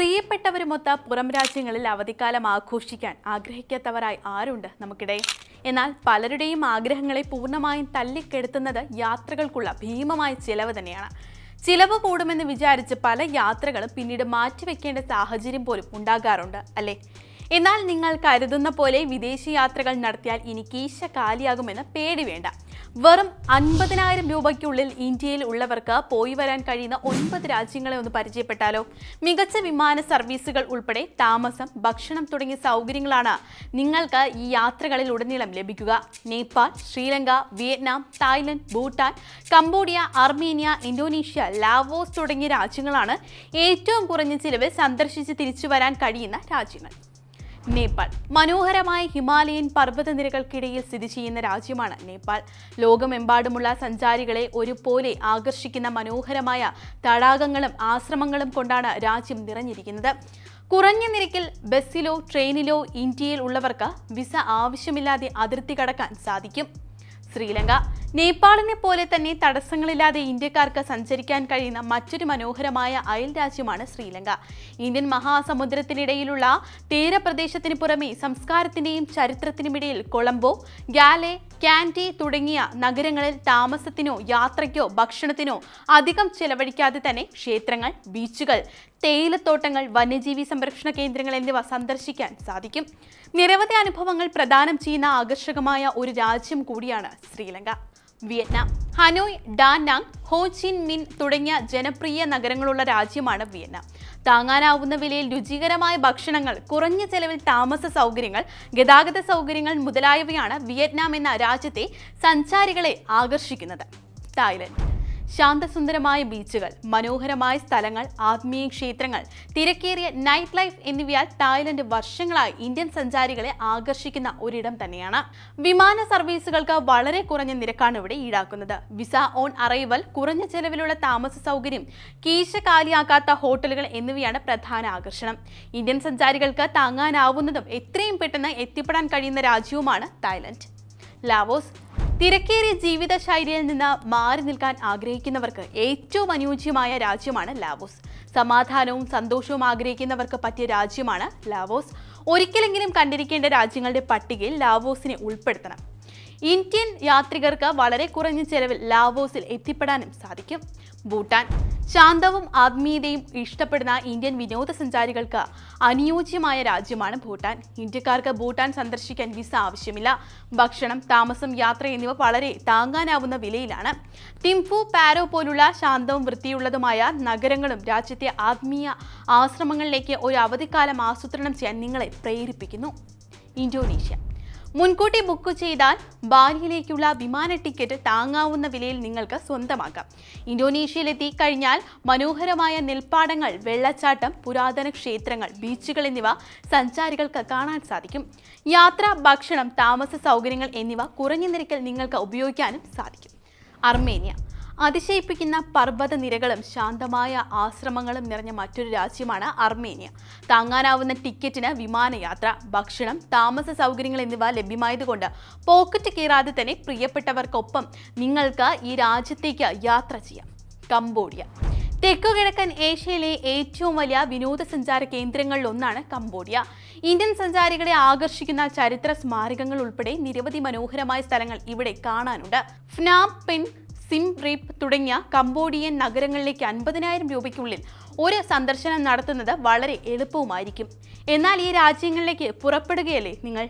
പ്രിയപ്പെട്ടവരുമൊത്ത പുറം രാജ്യങ്ങളിൽ അവധിക്കാലം ആഘോഷിക്കാൻ ആഗ്രഹിക്കാത്തവരായി ആരുണ്ട് നമുക്കിടെ? എന്നാൽ പലരുടെയും ആഗ്രഹങ്ങളെ പൂർണമായും തല്ലിക്കെടുത്തുന്നത് യാത്രകൾക്കുള്ള ഭീമമായ ചിലവ് തന്നെയാണ്. ചിലവ് കൂടുമെന്ന് വിചാരിച്ച് പല യാത്രകളും പിന്നീട് മാറ്റിവെക്കേണ്ട സാഹചര്യം പോലും ഉണ്ടാകാറുണ്ട് അല്ലേ? എന്നാൽ നിങ്ങൾ കരുതുന്ന പോലെ വിദേശ യാത്രകൾ നടത്തിയാൽ ഇനി കീശ കാലിയാകുമെന്ന് പേടി വേണ്ട. വെറും അൻപതിനായിരം രൂപയ്ക്കുള്ളിൽ ഇന്ത്യയിൽ ഉള്ളവർക്ക് പോയി വരാൻ കഴിയുന്ന ഒൻപത് രാജ്യങ്ങളെ ഒന്ന് പരിചയപ്പെട്ടാലോ? മികച്ച വിമാന സർവീസുകൾ ഉൾപ്പെടെ താമസം ഭക്ഷണം തുടങ്ങിയ സൗകര്യങ്ങളാണ് നിങ്ങൾക്ക് ഈ യാത്രകളിൽ ഉടനീളം ലഭിക്കുക. Nepal Sri Lanka Vietnam Thailand Bhutan Cambodia Armenia Indonesia Laos തുടങ്ങിയ രാജ്യങ്ങളാണ് ഏറ്റവും കുറഞ്ഞ ചിലവിൽ സന്ദർശിച്ച് തിരിച്ചു വരാൻ കഴിയുന്ന രാജ്യങ്ങൾ. നേപ്പാൾ. മനോഹരമായ ഹിമാലയൻ പർവതനിരകൾക്കിടയിൽ സ്ഥിതി ചെയ്യുന്ന രാജ്യമാണ് നേപ്പാൾ. ലോകമെമ്പാടുമുള്ള സഞ്ചാരികളെ ഒരുപോലെ ആകർഷിക്കുന്ന മനോഹരമായ തടാകങ്ങളും ആശ്രമങ്ങളും കൊണ്ടാണ് രാജ്യം നിറഞ്ഞിരിക്കുന്നത്. കുറഞ്ഞ നിരക്കിൽ ബസ്സിലോ ട്രെയിനിലോ ഇന്ത്യയിൽ ഉള്ളവർക്ക് വിസ ആവശ്യമില്ലാതെ അതിർത്തി കടക്കാൻ സാധിക്കും. ശ്രീലങ്ക. നേപ്പാളിനെ പോലെ തന്നെ തടസ്സങ്ങളില്ലാതെ ഇന്ത്യക്കാർക്ക് സഞ്ചരിക്കാൻ കഴിയുന്ന മറ്റൊരു മനോഹരമായ അയൽ രാജ്യമാണ് ശ്രീലങ്ക. ഇന്ത്യൻ മഹാസമുദ്രത്തിനിടയിലുള്ള തീരപ്രദേശത്തിന് പുറമെ സംസ്കാരത്തിന്റെയും ചരിത്രത്തിനുമിടയിൽ കൊളംബോ ഗാലെ ക്യാന്റി തുടങ്ങിയ നഗരങ്ങളിൽ താമസത്തിനോ യാത്രയ്ക്കോ ഭക്ഷണത്തിനോ അധികം ചെലവഴിക്കാതെ തന്നെ ക്ഷേത്രങ്ങൾ ബീച്ചുകൾ തേയിലത്തോട്ടങ്ങൾ വന്യജീവി സംരക്ഷണ കേന്ദ്രങ്ങൾ എന്നിവ സന്ദർശിക്കാൻ സാധിക്കും. നിരവധി അനുഭവങ്ങൾ പ്രദാനം ചെയ്യുന്ന ആകർഷകമായ ഒരു രാജ്യം കൂടിയാണ് ശ്രീലങ്ക. വിയറ്റ്നാം. ഹനോയ് ഡാനാങ് ഹോ ചിൻ മിൻ തുടങ്ങിയ ജനപ്രിയ നഗരങ്ങളുള്ള രാജ്യമാണ് വിയറ്റ്നാം. താങ്ങാനാവുന്ന വിലയിൽ രുചികരമായ ഭക്ഷണങ്ങൾ കുറഞ്ഞ ചെലവിൽ താമസ സൗകര്യങ്ങൾ ഗതാഗത സൗകര്യങ്ങൾ മുതലായവയാണ് വിയറ്റ്നാം എന്ന രാജ്യത്തെ സഞ്ചാരികളെ ആകർഷിക്കുന്നത്. തായ്ലൻഡ്. ശാന്തസുന്ദരമായ ബീച്ചുകൾ മനോഹരമായ സ്ഥലങ്ങൾ ആത്മീയ ക്ഷേത്രങ്ങൾ തിരക്കേറിയ നൈറ്റ് ലൈഫ് എന്നിവയാൽ തായ്ലൻഡ് വർഷങ്ങളായി ഇന്ത്യൻ സഞ്ചാരികളെ ആകർഷിക്കുന്ന ഒരിടം തന്നെയാണ്. വിമാന സർവീസുകൾക്ക് വളരെ കുറഞ്ഞ നിരക്കാണ് ഇവിടെ ഈടാക്കുന്നത്. വിസ ഓൺ അറൈവൽ കുറഞ്ഞ ചെലവിലുള്ള താമസ സൗകര്യം കീശ കാലിയാക്കാത്ത ഹോട്ടലുകൾ എന്നിവയാണ് പ്രധാന ആകർഷണം. ഇന്ത്യൻ സഞ്ചാരികൾക്ക് താങ്ങാനാവുന്നതും എത്രയും പെട്ടെന്ന് എത്തിപ്പെടാൻ കഴിയുന്ന രാജ്യവുമാണ് തായ്ലൻഡ്. ലാവോസ് തിരക്കേറിയ ജീവിത ശൈലിയിൽ നിന്ന് മാറി നിൽക്കാൻ ആഗ്രഹിക്കുന്നവർക്ക് ഏറ്റവും അനുയോജ്യമായ രാജ്യമാണ് ലാവോസ്. സമാധാനവും സന്തോഷവും ആഗ്രഹിക്കുന്നവർക്ക് പറ്റിയ രാജ്യമാണ് ലാവോസ്. ഒരിക്കലെങ്കിലും കണ്ടിരിക്കേണ്ട രാജ്യങ്ങളുടെ പട്ടികയിൽ ലാവോസിനെ ഉൾപ്പെടുത്തണം. ഇന്ത്യൻ യാത്രികർക്ക് വളരെ കുറഞ്ഞ ചെലവിൽ ലാവോസിൽ എത്തിപ്പെടാനും സാധിക്കും. ഭൂട്ടാൻ ശാന്തവും ആത്മീയതയും ഇഷ്ടപ്പെടുന്ന ഇന്ത്യൻ വിനോദസഞ്ചാരികൾക്ക് അനുയോജ്യമായ രാജ്യമാണ് ഭൂട്ടാൻ. ഇന്ത്യക്കാർക്ക് ഭൂട്ടാൻ സന്ദർശിക്കാൻ വിസ ആവശ്യമില്ല. ഭക്ഷണം താമസം യാത്ര എന്നിവ വളരെ താങ്ങാനാവുന്ന വിലയിലാണ്. തിംഫു പാരോ പോലുള്ള ശാന്തവും വൃത്തിയുള്ളതുമായ നഗരങ്ങളും രാജ്യത്തെ ആത്മീയ ആശ്രമങ്ങളിലേക്ക് ഒരു അവധിക്കാലം ആസൂത്രണം ചെയ്യാൻ നിങ്ങളെ പ്രേരിപ്പിക്കുന്നു. ഇന്തോനേഷ്യ. മുൻകൂട്ടി ബുക്ക് ചെയ്താൽ ബാലിയിലേക്കുള്ള വിമാന ടിക്കറ്റ് താങ്ങാവുന്ന വിലയിൽ നിങ്ങൾക്ക് സ്വന്തമാക്കാം. ഇന്തോനേഷ്യയിലെത്തി കഴിഞ്ഞാൽ മനോഹരമായ നെൽപ്പാടങ്ങൾ വെള്ളച്ചാട്ടം പുരാതന ക്ഷേത്രങ്ങൾ ബീച്ചുകൾ എന്നിവ സഞ്ചാരികൾക്ക് കാണാൻ സാധിക്കും. യാത്ര ഭക്ഷണം താമസ സൗകര്യങ്ങൾ എന്നിവ കുറഞ്ഞ നിരക്കിൽ നിങ്ങൾക്ക് ഉപയോഗിക്കാനും സാധിക്കും. അർമേനിയ. അതിശയിപ്പിക്കുന്ന പർവത നിരകളും ശാന്തമായ ആശ്രമങ്ങളും നിറഞ്ഞ മറ്റൊരു രാജ്യമാണ് അർമേനിയ. താങ്ങാനാവുന്ന ടിക്കറ്റിന് വിമാനയാത്ര ഭക്ഷണം താമസ സൗകര്യങ്ങൾ എന്നിവ ലഭ്യമായതുകൊണ്ട് പോക്കറ്റ് കീറാതെ തന്നെ പ്രിയപ്പെട്ടവർക്കൊപ്പം നിങ്ങൾക്ക് ഈ രാജ്യത്തേക്ക് യാത്ര ചെയ്യാം. കംബോഡിയ. തെക്കുകിഴക്കൻ ഏഷ്യയിലെ ഏറ്റവും വലിയ വിനോദസഞ്ചാര കേന്ദ്രങ്ങളിലൊന്നാണ് കംബോഡിയ. ഇന്ത്യൻ സഞ്ചാരികളെ ആകർഷിക്കുന്ന ചരിത്ര സ്മാരകങ്ങൾ ഉൾപ്പെടെ നിരവധി മനോഹരമായ സ്ഥലങ്ങൾ ഇവിടെ കാണാനുണ്ട്. ഫ്നാപ് പിൻ സിം റീപ്പ് തുടങ്ങിയ കംബോഡിയൻ നഗരങ്ങളിലേക്ക് അൻപതിനായിരം രൂപയ്ക്കുള്ളിൽ ഒരു സന്ദർശനം നടത്തുന്നത് വളരെ എളുപ്പവുമായിരിക്കും. എന്നാൽ ഈ രാജ്യങ്ങളിലേക്ക് പുറപ്പെടുകയല്ലേ നിങ്ങൾ?